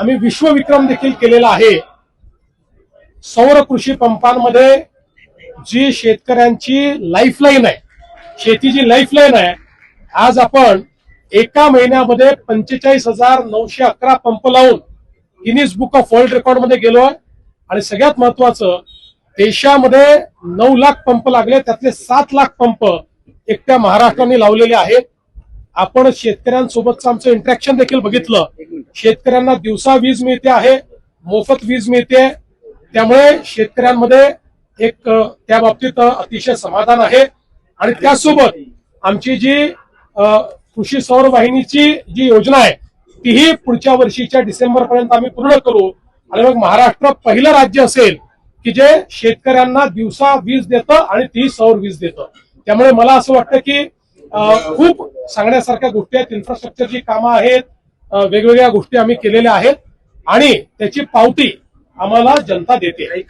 आम्ही विश्वविक्रम देखील केलेला आहे. सौर कृषी पंपांमध्ये जी शेतकऱ्यांची लाईफलाईन आहे शेतीची लाईफलाईन आहे आज आपण एका महिन्यामध्ये पंचेचाळीस हजार नऊशे अकरा पंप लावून गिनीज बुक ऑफ वर्ल्ड रेकॉर्डमध्ये गेलो आहे आणि सगळ्यात महत्वाचं देशामध्ये नऊ लाख पंप लागले त्यातले सात लाख पंप एकट्या महाराष्ट्राने लावलेले आहेत. आपण शेतकऱ्यांसोबतचं आमचं इंटरॅक्शन देखील बघितलं. शेतकऱ्यांना दिवसा वीज मिळते आहे मोफत वीज मिळते. त्यामुळे शेतकऱ्यांमध्ये एक त्या बाबतीत अतिशय समाधान आहे. आणि त्यासोबत आमची जी कृषी सौर वाहिनीची जी योजना आहे तीही पुढच्या वर्षीच्या डिसेंबर पर्यंत आम्ही पूर्ण करू. आणि मग महाराष्ट्र पहिलं राज्य असेल की जे शेतकऱ्यांना दिवसा वीज देतं आणि ती सौर वीज देतं. त्यामुळे मला असं वाटतं की खूप सांगण्यासारख्या गोष्टी आहेत. इन्फ्रास्ट्रक्चरची कामं आहेत. वेगवेगळ्या गोष्टी आम्ही केलेल्या आहेत आणि त्याची पावती आम्हाला जनता देते.